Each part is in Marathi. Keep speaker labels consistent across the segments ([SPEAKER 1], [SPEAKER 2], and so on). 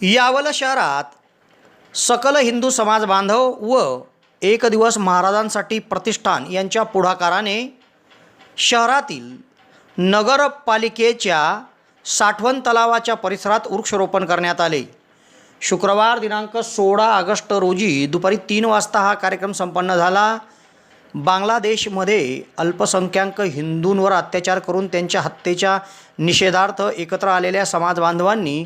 [SPEAKER 1] यावल शहरात सकल हिंदू समाज बांधव व एक दिवस महाराजांसाठी प्रतिष्ठान यांच्या पुढाकाराने शहरातील नगरपालिकेच्या साठवण तलावाच्या परिसरात वृक्षरोपण करण्यात आले. शुक्रवार दिनांक सोळा ऑगस्ट रोजी दुपारी तीन वाजता हा कार्यक्रम संपन्न झाला. बांगलादेशमध्ये अल्पसंख्याक हिंदूंवर अत्याचार करून त्यांच्या हत्येच्या निषेधार्थ एकत्र आलेल्या समाजबांधवांनी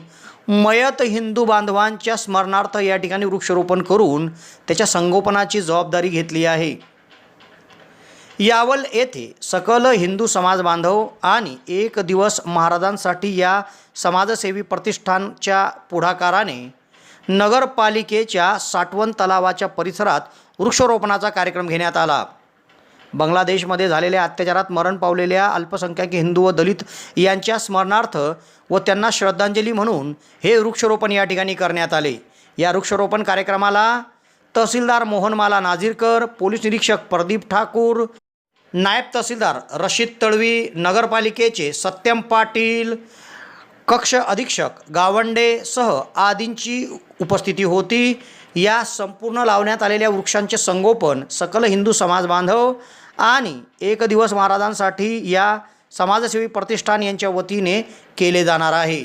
[SPEAKER 1] मयत हिंदू बांधवांच्या स्मरणार्थ या ठिकाणी वृक्षारोपण करून त्याच्या संगोपनाची जबाबदारी घेतली आहे. यावल येथे सकल हिंदू समाज बांधव आणि एक दिवस महाराजांसाठी या समाजसेवी प्रतिष्ठानच्या पुढाकाराने नगरपालिकेच्या साठवण तलावाच्या परिसरात वृक्षारोपणाचा कार्यक्रम घेण्यात आला. बांगलादेशमध्ये झालेल्या अत्याचारात मरण पावलेल्या अल्पसंख्याक हिंदू व दलित यांच्या स्मरणार्थ व त्यांना श्रद्धांजली म्हणून हे वृक्षरोपण या ठिकाणी करण्यात आले. या वृक्षारोपण कार्यक्रमाला तहसीलदार मोहनमाला नाझीरकर पोलीस निरीक्षक प्रदीप ठाकूर नायब तहसीलदार रशीद तळवी नगरपालिकेचे सत्यम पाटील कक्ष अधीक्षक गावंडेसह आदींची उपस्थिती होती. या संपूर्ण लावण्यात आलेल्या वृक्षांचे संगोपन सकल हिंदू समाज बांधव आणि एक दिवस महाराजांसाठी या समाजसेवी प्रतिष्ठान यांच्या वतीने केले जाणार आहे.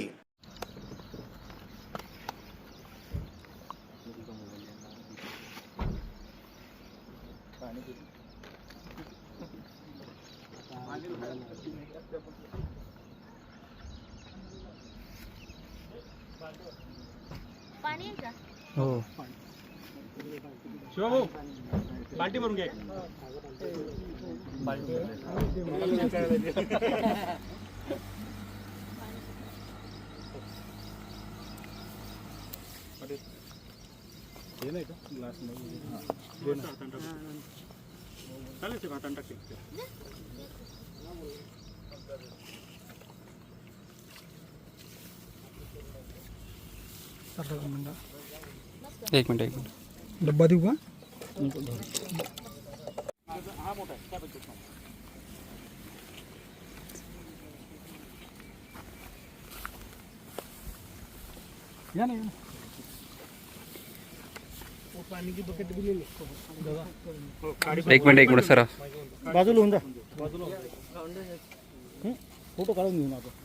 [SPEAKER 2] पाणी आहे का?
[SPEAKER 3] हो.
[SPEAKER 4] शिवभाऊ बाल्टी भरून घ्या हे नाही का? ग्लास चालेल ते हाताने टाकते
[SPEAKER 3] एक मिनिट एक मिनिट.
[SPEAKER 5] डब्बा देऊ का? या ना या ना.
[SPEAKER 3] एक मिनिट एक मिनिट सर.
[SPEAKER 5] बाजूला होऊन जा. हं? फोटो काढून घेऊन आपण